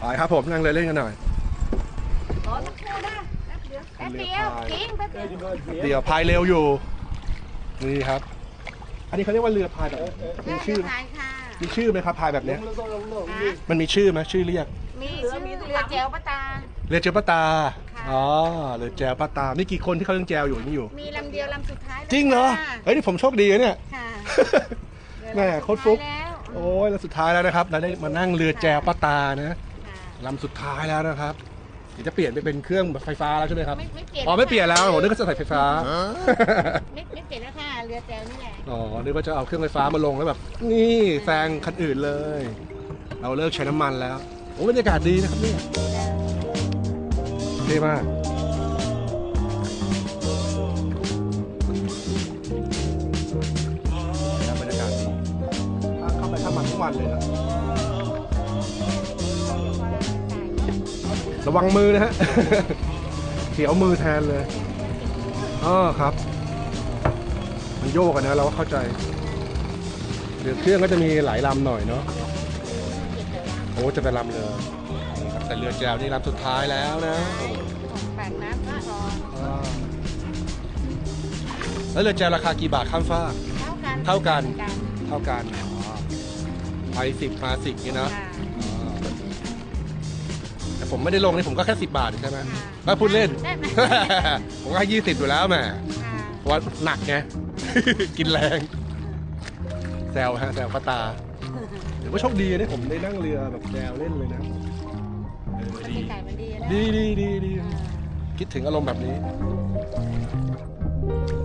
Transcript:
ไปครับผมนั่งเรือเล่นกันหน่อยขอสักครู่นะแป๊บเดียวแป๊บเดียวจริงแป๊บเดียวเดี๋ยวพายเร็วอยู่ นี่ครับ อันนี้เขาเรียกว่าเรือพายแบบมีชื่อไหมถ่ายค่ะมีชื่อไหมครับพายแบบเนี้ยฮะมันมีชื่อไหมชื่อเรียก มีชื่อเรือแจวป้าตา เรือเจวป้าตา ค่ะ อ๋อ เรือแจวป้าตานี่กี่คนที่เขาเล่นแจวอยู่นี่อยู่ มีลำเดียวลำสุดท้ายแล้วจริงเหรอ ค่ะเฮ้ยนี่ผมโชคดีนะเนี่ย ค่ะแม่โคตรฟลุก แล้วโอ้ยแล้วสุดท้ายแล้วนะครับ เราได้มานั่งเรือแจวป้าตานะค่ะ ลำสุดท้ายแล้วนะครับเดี๋ยวจะเปลี่ยนไปเป็นเครื่องแบบไฟฟ้าแล้วใช่ไหมครับ ไม่ไม่เปลี่ยนอ๋อไม่เปลี่ยนแล้วผมนึกว่าจะใส่ไฟฟ้า ไม่ไม่เปลี่ยนแล้วค่ะเรือแจวนี่แหละอ๋อนึกว่าจะเอาเครื่องไฟฟ้ามาลงแล้วแบบ นี่แซงคันอื่นเลย เราเลิกใช้น้ำมันแล้วโอ้บรรยากาศดีนะครับเนี่ยเท่มากนะครับบรรยากาศดีถ้าเข้าไปถ้ามันทุกวันเลยนะ ระวังมือนะฮะเขียวมือแทนเลยอ๋อครับ มันโยกกันนะ เราก็เข้าใจเรือเครื่องก็จะมีหลายลำหน่อยเนาะโอ้จะเป็นลำเรือนี่ครับแต่เรือแจวนี่ลำสุดท้ายแล้วนะโอ้ของปากน้ำก็พออ่าแล้วเรือแจวราคากี่บาทข้ามฟ้ากเท่ากันเท่ากันเท่ากันอ๋อไปสิบมาสิบนี่เนาะค่ะอ๋อ แต่ผมไม่ได้ลงนี่ผมก็แค่สิบบาทใช่ไหมค่ะก็พูดเล่น ได้ไหม ผมก็ให้ยี่สิบอยู่แล้วแหมค่ะเพราะว่าหนักไง กินแรง แซวฮะแซวป้าตาเดี๋ยวว่าโชคดีนะผมได้นั่งเรือแบบแซวเล่นเลยนะเออบรรดียากาศมันดีนะดีดีดีดี คิดถึงอารมณ์แบบนี้ค